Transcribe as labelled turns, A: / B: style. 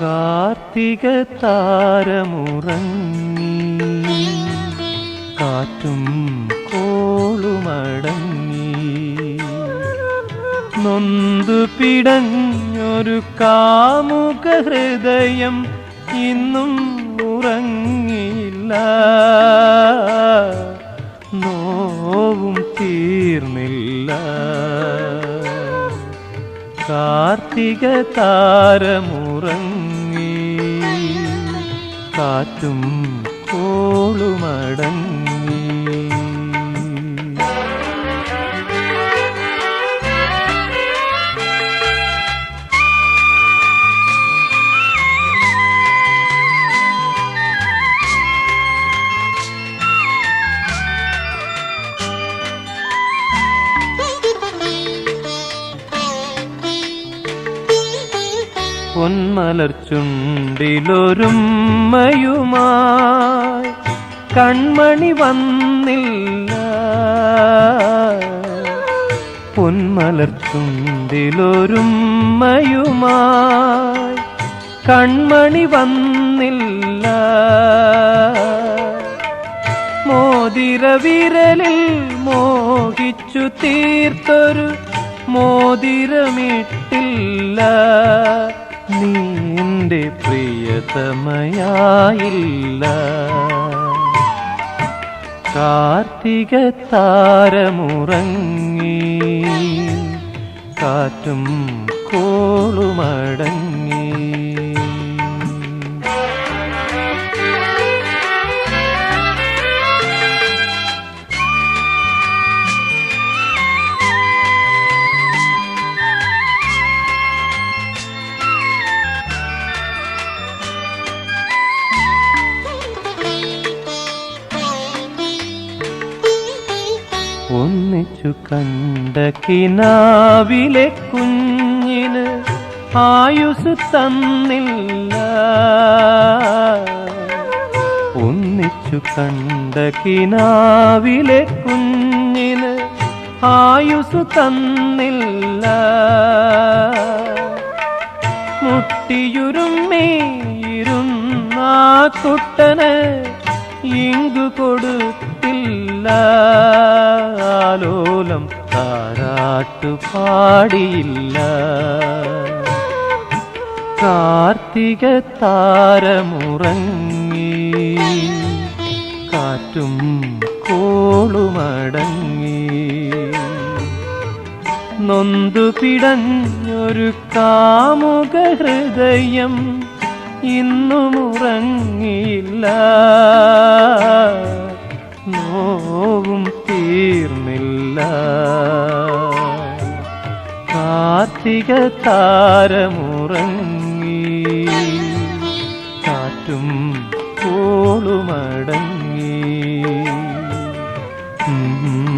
A: കാർത്തിക താരമുറങ്ങി. കാറ്റും കോളുമടങ്ങി. നൊന്തു പിടഞ്ഞൊരു കാമുക ഹൃദയം ഇന്നും ഉറങ്ങിയില്ല. കാർത്തിക താരമുറങ്ങി കാറ്റും കോളുമടങ്ങി. പൊന്മലർ ചുണ്ടിലൊരുമ്മയുമായി കൺമണി വന്നില്ല. പൊന്മലർച്ചുണ്ടിലൊരുമ്മയുമായി കൺമണി വന്നില്ല. മോതിര വിരലിൽ മോഹിച്ചു തീർത്തൊരു മോതിരമിട്ടില്ല. നീ എന്റെ പ്രിയതമയായില്ല. കാർത്തിക താരമുറങ്ങി കാറ്റും കോളുമടങ്ങി. ഒന്നിച്ചു കണ്ട കിനാവിലെ കുഞ്ഞിന് ആയുസ് തന്നില്ല. ഒന്നിച്ചു കണ്ട കിനാവിലെ കുഞ്ഞിന് ആയുസ് തന്നില്ല. മുട്ടിയുരുമ്മേയിരുന്ന കുട്ടന് ഇങ്കു കൊടുത്തില്ല. ആലോലം താരാട്ടു പാടിയില്ല കാർത്തിക താരമുറങ്ങി കാറ്റും കോളുമടങ്ങി. നൊന്തു പിടഞ്ഞൊരു കാമുക ഹൃദയം ഇന്നും കാർത്തിക താരമുറങ്ങി. കാറ്റും കോളുമടങ്ങി mm